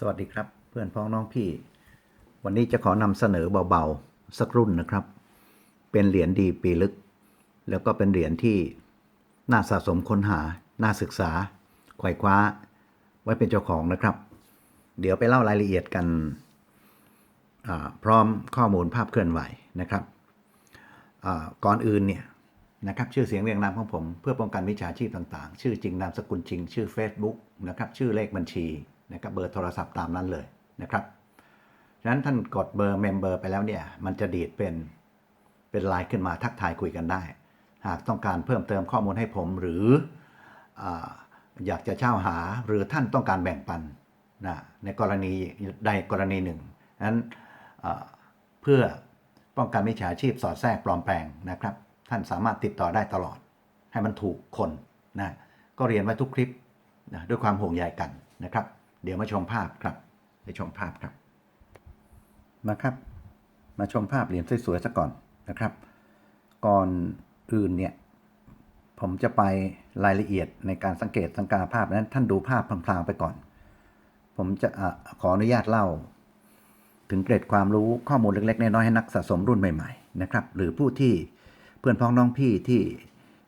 สวัสดีครับเพื่อนพ้องน้องพี่ วันนี้จะขอนำเสนอเบาๆ สักรุ่นนะครับ เป็นเหรียญดีปีลึก แล้วก็เป็นเหรียญที่น่าสะสมค้นหา น่าศึกษาไขว่คว้า ไว้เป็นเจ้าของนะครับ เดี๋ยวไปเล่ารายละเอียดกันพร้อมข้อมูลภาพเคลื่อนไหวนะครับก่อนอื่นเนี่ยนะครับชื่อเสียงเรียงนามของผม เพื่อป้องกันมิจฉาชีพต่างๆ ชื่อจริงนามสกุลจริง ชื่อ Facebook นะครับชื่อเลขบัญชี นะครับเบอร์โทรศัพท์ตามนั้นเลยนะครับฉะนั้นท่านกดเบอร์เมมเบอร์ไปแล้วเนี่ยมันจะดีดเป็นเป็นไลน์ขึ้นมาทักทายคุยกันได้ หากต้องการเพิ่มเติมข้อมูลให้ผมหรือออยากจะเช่าหาหรือท่านต้องการแบ่งปันนะในกรณีใดกรณีหนึ่งนั้นเพื่อป้องกันมิจฉาชีพสอดแทรกปลอมแปลงนะครับ ท่านสามารถติดต่อได้ตลอด ให้มันถูกคนนะก็เรียนไว้ทุกคลิปนะด้วยความห่วงใยกันนะครับ เดี๋ยวมาชมภาพครับไปชมภาพครับมาครับ มาชมภาพเหรียญสวยๆซะก่อนนะครับ ก่อนอื่นเนี่ยผมจะไปรายละเอียดในการสังเกตสังกาภาพนั้นท่านดูภาพพลางๆไปก่อน ผมจะอะขออนุญาตเล่า ถึงเกร็ดความรู้ข้อมูลเล็กๆน้อยๆให้นักสะสมรุ่นใหม่ๆนะครับหรือผู้ที่เพื่อนพ้องน้องพี่ที่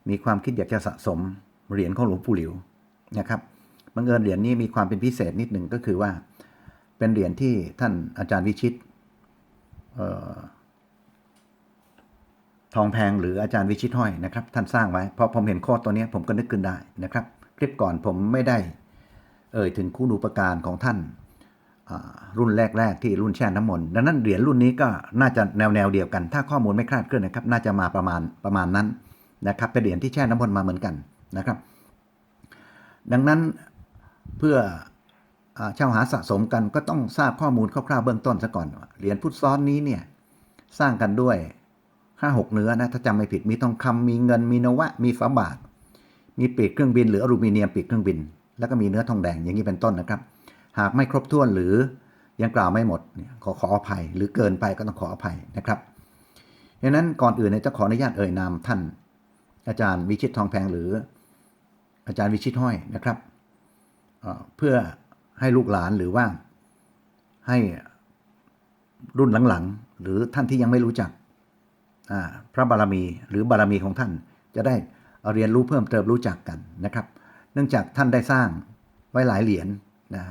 มีความคิดอยากจะสะสมเหรียญของหลวงปู่หลิวนะครับ บังเอิญเหรียญนี้มีความเป็นพิเศษนิดหนึ่งก็คือว่า เป็นเหรียญที่ท่านอาจารย์วิชิตออทองแพงหรืออาจารย์วิชิตห้อยนะครับ ท่านสร้างไว้พอผมเห็นข้อตัวนี้ผมก็นึกขึ้นได้นะครับ คลิปก่อนผมไม่ได้ เอ่ยถึงคู่ดูปการของท่านรุ่นแรก ๆ ที่รุ่นแช่น้ำมนต์ดังนั้นเหรียญรุ่นนี้ก็น่าจะแนวแนวเดียวกัน ถ้าข้อมูลไม่คลาดเคลื่อนนะครับ น่าจะมาประมาณประมาณนั้นนะครับเป็นเหรียญที่แช่น้ำมนต์มาเหมือนกันนะครับ ดังนั้น เพื่ออาเช่าหาสะสมกันก็ต้องทราบข้อมูลคร่าวๆเบื้องต้นซะก่อนเหรียญพุทธซ้อนนี้เนี่ยสร้างกันด้วยห้าหกเนื้อนะถ้าจำไม่ผิดมีทองคำมีเงินมีนวะ มีฝาบาท มีปีกเครื่องบิน หรืออลูมิเนียมปีกเครื่องบิน แล้วก็มีเนื้อทองแดงอย่างนี้เป็นต้นนะครับ หากไม่ครบถ้วนหรือยังกล่าวไม่หมดเนี่ยขอขออภัย หรือเกินไปก็ต้องขออภัยนะครับดังนั้นก่อนอื่นเนี่ยจะขออนุญาตเอ่ยนามท่าน อาจารย์วิชิตทองแพงหรือ อาจารย์วิชิตห้อยนะครับ เพื่อให้ลูกหลานหรือว่าให้รุ่นหลังๆ หรือท่านที่ยังไม่รู้จักพระบารมีหรือบารมีของท่านจะได้เรียนรู้เพิ่มเติมรู้จักกันนะครับ เนื่องจากท่านได้สร้างไว้หลายเหรียญนะ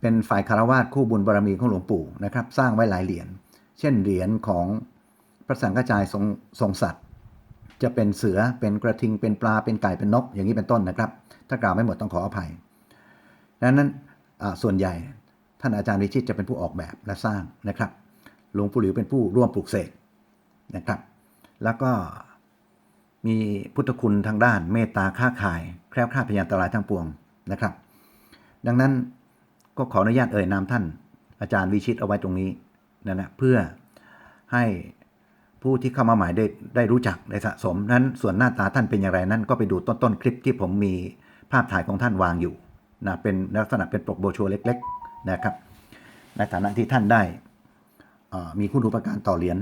เป็นฝ่ายคารวาสคู่บุญบารมีของหลวงปู่นะครับ สร้างไว้หลายเหรียญเช่นเหรียญของพระสังฆจายทรงทรงสัตว์ จะเป็นเสือเป็นกระทิงเป็นปลาเป็นไก่เป็นนกอย่างนี้เป็นต้นนะครับ ถ้ากล่าวไม่หมดต้องขออภัย ดังนั้นส่วนใหญ่ท่านอาจารย์วิชิตจะเป็นผู้ออกแบบและสร้างนะครับ หลวงปู่หลิวเป็นผู้ร่วมปลูกเสกนะครับ แล้วก็มีพุทธคุณทางด้านเมตตาค้าขาย แคล้วคลาดพยานตรายทั้งปวงนะครับ ดังนั้นก็ขออนุญาตเอ่ยนามท่าน อาจารย์วิชิตเอาไว้ตรงนี้นั่นะเพื่อให้ผู้ที่เข้ามาหม่ได้ได้รู้จักได้สะสมนั้นส่วนหน้าตาท่านเป็นอย่างไรนั้น ก็ไปดูต้นต้นคลิปที่ผมมีภาพถ่ายของท่านวางอยู่ นะเป็นลักษณะเป็นปกโบชัวเล็กๆนะครับ ในฐานะที่ท่านได้มีคุณูปการต่อเหรียญ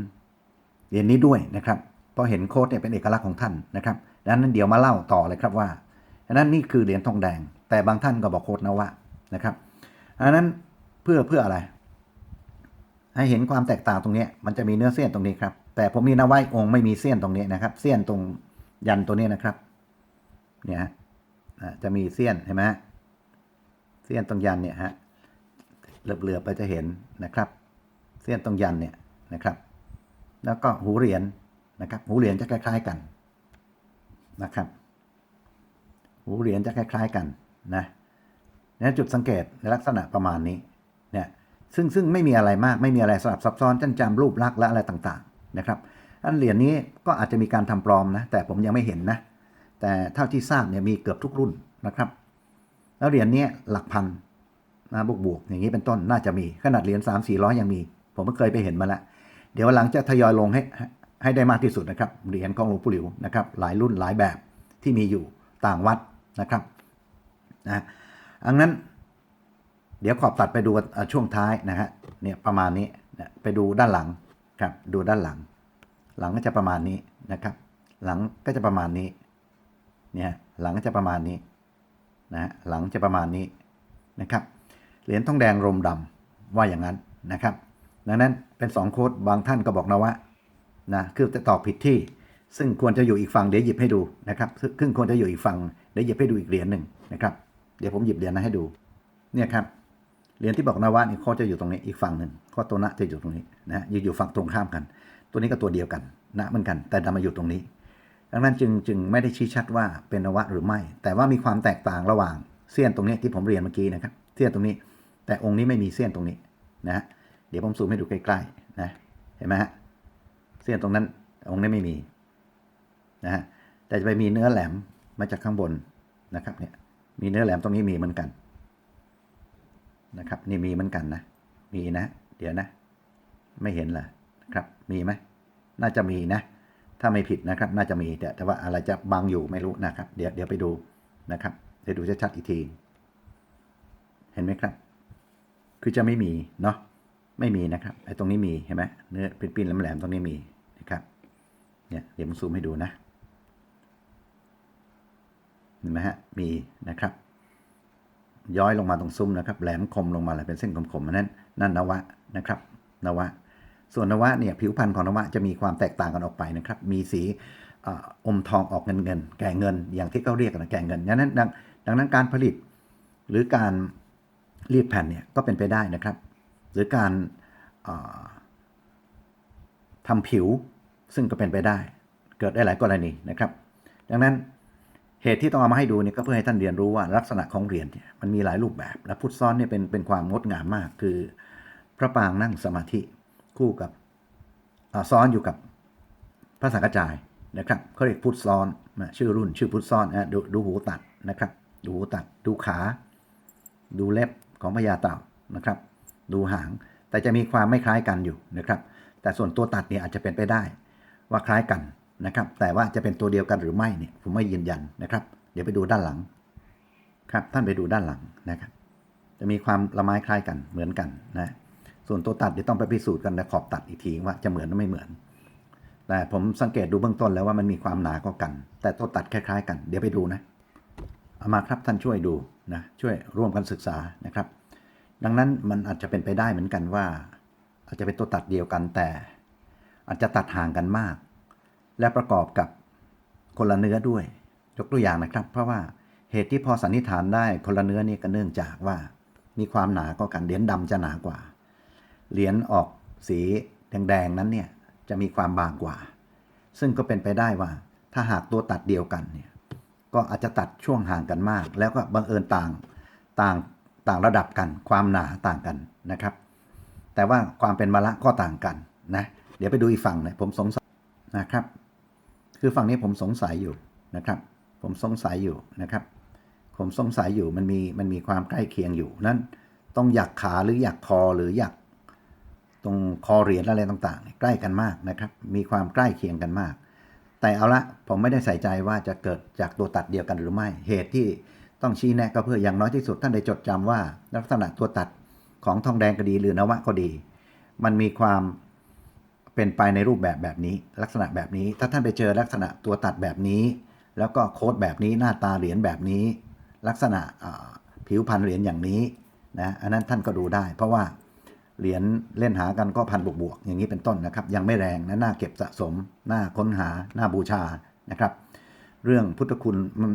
เหรียญนี้ด้วยนะครับ เพราะเห็นโค้ดเนี่ยเป็นเอกลักษณ์ของท่านนะครับดังนั้นเดี๋ยวมาเล่าต่อเลยครับว่าดังนั้นนี่คือเหรียญทองแดง แต่บางท่านก็บอกโค้ดนะว่านะครับอันนั้นเพื่อเพื่ออะไร ให้เห็นความแตกต่างตรงนี้มันจะมีเนื้อเสี้ยนตรงนี้ครับ แต่ผมมีนวัยองค์ไม่มีเสี้ยนตรงนี้นะครับ เสี้ยนตรงยันตัวนี้นะครับ เนี่ยฮะจะมีเสี้ยนเห็นไหม เสี้ยนตรงยันเนี่ยฮะเหลือบๆไปจะเห็นนะครับ เสี้ยนตรงยันเนี่ยนะครับ แล้วก็หูเหรียญนะครับ หูเหรียญจะคล้าย ๆกันนะครับ หูเหรียญจะคล้าย ๆกันนะนี่จุดสังเกตในลักษณะประมาณนี้เนี่ยซึ่งซึ่งไม่มีอะไรมากไม่มีอะไรสลับซับซ้อนจันจำรูปลักษณ์และอะไรต่างๆนะครับ อันเหรียญนี้ก็อาจจะมีการทำปลอมนะแต่ผมยังไม่เห็นนะแต่เท่าที่ทราบเนี่ยมีเกือบทุกรุ่นนะครับ แล้วเหรียญนี้หลักพันนะบวกบวกอย่างนี้เป็นต้นน่าจะมี ขนาดเหรียญสามสี่ร้อยยังมี ผมก็เคยไปเห็นมาแล้ว เดี๋ยวหลังจะทยอยลงให้ให้ได้มากที่สุดนะครับ เหรียญของหลวงปู่หลิวนะครับ หลายรุ่นหลายแบบที่มีอยู่ต่างวัดนะครับนะอังนั้น เดี๋ยวขอบตัดไปดูช่วงท้ายนะฮะเนี่ยประมาณนี้นะไปดูด้านหลังครับดูด้านหลัง หลังก็จะประมาณนี้นะครับ หลังก็จะประมาณนี้เนี่ยหลังก็จะประมาณนี้ นะหลังจะประมาณนี้นะครับเหรียญทองแดงรมดำว่าอย่างนั้นนะครับดังนั้นเป็นสองโค้ดบางท่านก็บอกนะว่านะคือจะตอบผิดที่ ซึ่งควรจะอยู่อีกฝั่งเดี๋ยวหยิบให้ดูนะครับซึ่งซึ่งควรจะอยู่อีกฝั่งเดี๋ยวหยิบให้ดูอีกเหรียญหนึ่งนะครับเดี๋ยวผมหยิบเหรียญนั้นให้ดูเนี่ยครับเหรียญที่บอกนะว่านี่ข้อจะอยู่ตรงนี้อีกฝั่งหนึ่งข้อตัวนะจะอยู่ตรงนี้นะอยู่อยู่ฝั่งตรงข้ามกัน ตัวนี้ก็ตัวเดียวกันนะเหมือนกัน แต่ดันมาอยู่ตรงนี้ ดังนั้นจึงจึงไม่ได้ชี้ชัดว่าเป็นนวะหรือไม่ แต่ว่ามีความแตกต่างระหว่างเสี้ยนตรงนี้ที่ผมเรียนเมื่อกี้นะครับเสี้ยนตรงนี้ แต่องค์นี้ไม่มีเสี้ยนตรงนี้นะฮะเดี๋ยวผมซูมให้ดูใกล้ๆนะเห็นไหมฮะเสี้ยนตรงนั้นองค์นี้ไม่มีนะฮะแต่จะไปมีเนื้อแหลมมาจากข้างบนนะครับเนี่ยมีเนื้อแหลมตรงนี้มีเหมือนกันนะครับนี่มีเหมือนกันนะมีนะ เดี๋ยวนะ ไม่เห็นเหรอครับมีไหมน่าจะมีนะ ถ้าไม่ผิดนะครับ น่าจะมีแต่แต่ว่าอะไรจะบังอยู่ไม่รู้นะครับ เดี๋ยวเดี๋ยวไปดูนะครับเดี๋ยวดูชัดๆอีกที เห็นไหมครับ คือจะไม่มีเนาะไม่มีนะครับไอ้ตรงนี้มีเห็นไหมเนื้อปิ้นๆแหลมๆตรงนี้มีนะครับเนี่ยเดี๋ยวผมซูมให้ดูนะเห็นไหมฮะมีนะครับ ย้อยลงมาตรงซุ้มนะครับ แหลมคมลงมาเลยเป็นเส้นคมๆนนั้นนั่นนวะนะครับ นวะ ส่วนนวะเนี่ยผิวพรรณของนวะจะมีความแตกต่างกันออกไปนะครับ มีสีอมทองออกเงินเงิน แก่เงิน อย่างที่เขาเรียกกันแก่เงินดังนั้นดังดังนั้นการผลิตหรือการรีดแผ่นเนี่ยก็เป็นไปได้นะครับ หรือการเอ่อทำผิวซึ่งก็เป็นไปได้ เกิดได้หลายกรณีนะครับ ดังนั้นเหตุที่ต้องเอามาให้ดูเนี่ยก็เพื่อให้ท่านเรียนรู้ว่าลักษณะของเหรียญเนี่ยมันมีหลายรูปแบบ และพุทธซ้อนเนี่ยเป็นเป็นความงดงามมากคือ พระปางนั่งสมาธิ คู่กับซ้อนอยู่กับพระสังฆจายนะครับเขาเรียกพุทธซ้อนนะชื่อรุ่นชื่อพุทธซ้อนนะดูดูหูตัดนะครับ ดูหูตัด ดูขา ดูเล็บของพญาเต่านะครับ ดูหาง แต่จะมีความไม่คล้ายกันอยู่นะครับ แต่ส่วนตัวตัดเนี่ยอาจจะเป็นไปได้ ว่าคล้ายกันนะครับ แต่ว่าจะเป็นตัวเดียวกันหรือไม่เนี่ยผมไม่ยืนยันนะครับ เดี๋ยวไปดูด้านหลังครับท่านไปดูด้านหลังนะครับ จะมีความละไม้คล้ายกันเหมือนกันนะ ส่วนตัวตัดเดี๋ยวต้องไปพิสูจน์กันในขอบตัดอีกทีว่าจะเหมือนหรือไม่เหมือน แต่ผมสังเกตดูเบื้องต้นแล้วว่ามันมีความหนาก็กัน แต่ตัวตัดคล้าย ๆ กัน เดี๋ยวไปดูนะ เอามาครับท่านช่วยดูนะช่วยร่วมกันศึกษานะครับ ดังนั้นมันอาจจะเป็นไปได้เหมือนกันว่า อาจจะเป็นตัวตัดเดียวกันแต่ อาจจะตัดห่างกันมาก และประกอบกับคนละเนื้อด้วย ยกตัวอย่างนะครับ เพราะว่าเหตุที่พอสันนิษฐานได้คนละเนื้อนี่ก็เนื่องจากว่า มีความหนาก็กันเหรียญดำจะหนากว่า เหรียญออกสีแดงๆนั้นเนี่ยจะมีความบางกว่า ซึ่งก็เป็นไปได้ว่า ถ้าหากตัวตัดเดียวกันเนี่ยก็อาจจะตัดช่วงห่างกันมาก แล้วก็บังเอิญต่างต่างต่างระดับกัน ความหนาต่างกันนะครับ แต่ว่าความเป็นมะละก็ต่างกันนะเดี๋ยวไปดูอีกฝั่งนะผมสงสัยนะครับ คือฝั่งนี้ผมสงสัยอยู่นะครับ ผมสงสัยอยู่นะครับ ผมสงสัยอยู่มันมีมันมีความใกล้เคียงอยู่นั้นต้องอยากขาหรืออยากคอหรืออยาก ตรงคอเหรียญอะไรต่างๆ ใกล้กันมากนะครับ มีความใกล้เคียงกันมาก แต่เอาละผมไม่ได้ใส่ใจว่าจะเกิดจากตัวตัดเดียวกันหรือไม่ เหตุที่ต้องชี้แนะก็เพื่ออย่างน้อยที่สุดท่านได้จดจำว่า ลักษณะตัวตัดของทองแดงก็ดีหรือนวะก็ดี มันมีความเป็นไปในรูปแบบแบบนี้ ลักษณะแบบนี้ ถ้าท่านไปเจอลักษณะตัวตัดแบบนี้ แล้วก็โค้ดแบบนี้หน้าตาเหรียญแบบนี้ ลักษณะผิวพันเหรียญอย่างนี้นะอันนั้นท่านก็ดูได้ เพราะว่า เหรียญเล่นหากันก็พันบวกบวกๆอย่างนี้เป็นต้นนะครับ ยังไม่แรงนะน่าเก็บสะสม น่าค้นหา น่าบูชานะครับ เรื่องพุทธคุณมัน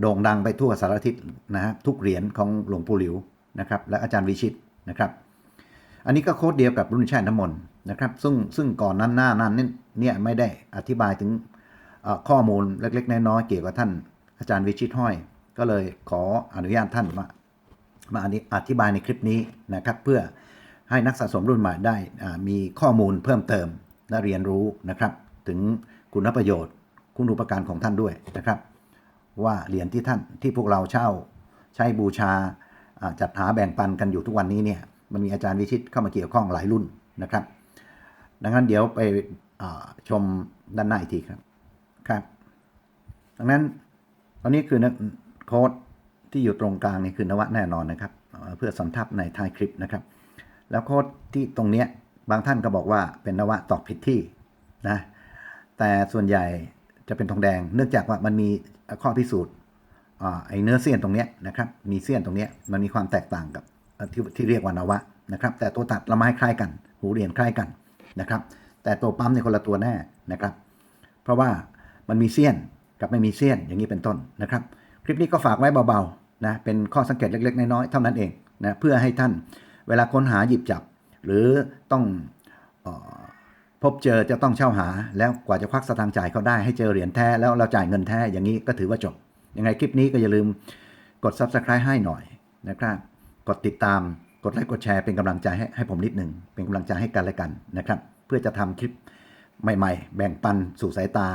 โด่งดังไปทั่วสารทิศนะฮะทุกเหรียญของหลวงปู่หลิวนะครับ และอาจารย์วิชิตนะครับ อันนี้ก็โค้ดเดียวกับรุ่นแช่น้ำมนต์นะครับซึ่งซึ่งก่อนนั้นหน้านั้นเนี่ยไม่ได้อธิบายถึงข้อมูลเล็กๆน้อยๆเกี่ยวกับท่านอาจารย์วิชิตห้อย ก็เลยขออนุญาตท่านมา มาอธิบายในคลิปนี้นะครับ เพื่อให้นักสะสมรุ่นใหม่ได้มีข้อมูลเพิ่มเติมและเรียนรู้นะครับ ถึงคุณประโยชน์ คุณอุปการของท่านด้วยนะครับ ว่าเหรียญที่ท่านที่พวกเราเช่าใช้บูชาจัดหาแบ่งปันกันอยู่ทุกวันนี้เนี่ยมันมีอาจารย์วิชิตเข้ามาเกี่ยวข้องหลายรุ่นนะครับ ดังนั้นเดี๋ยวไปชมด้านหน้าอีกทีครับครับ ดังนั้นตอนนี้คือนะโค้ด ที่อยู่ตรงกลางนี่คือนวะแน่นอนนะครับ เพื่อสำทับในท้ายคลิปนะครับ แล้วโค้ดที่ตรงเนี้ยบางท่านก็บอกว่าเป็นนวะตอบผิดที่นะแต่ส่วนใหญ่จะเป็นทองแดง เนื่องจากว่ามันมีข้อพิสูจน์ไอเนื้อเสี้ยนตรงเนี้ยนะครับมีเสี้ยนตรงเนี้ยมันมีความแตกต่างกับที่ที่เรียกว่านวะนะครับแต่ตัวตัดละไม้คล้ายกัน หูเหรียญคล้ายกันนะครับแต่ตัวปั๊มในคนละตัวแน่นะครับ เพราะว่ามันมีเสี้ยนกับไม่มีเสี้ยนอย่างนี้เป็นต้นนะครับ คลิปนี้ก็ฝากไว้เบาๆ นะเป็นข้อสังเกตเล็ก ๆ น้อยๆเท่านั้นเองนะเพื่อให้ท่านเวลาค้นหาหยิบจับ หรือต้องออพบเจอจะต้องเช่าหา แล้วกว่าจะควักสตางค์จ่ายเขาได้ให้เจอเหรียญแท้แล้วเราจ่ายเงินแท้อย่างนี้ก็ถือว่าจบ ยังไงคลิปนี้ก็อย่าลืมกด subscribe ให้หน่อยนะครับ กดติดตามกดไลค์กดแชร์เป็นกำลังใจให้ให้ผมนิดหนึ่งเป็นกำลังใจให้กันและกันนะครับ เพื่อจะทำคลิปใหม่ๆ แบ่งปันสู่สายตา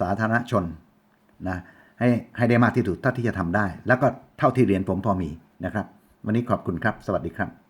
สาธารณชนนะให้ให้ได้มากที่สุดเท่าที่จะทำได้ แล้วก็ เท่าที่เรียนผมพอมีนะครับ วันนี้ขอบคุณครับ สวัสดีครับ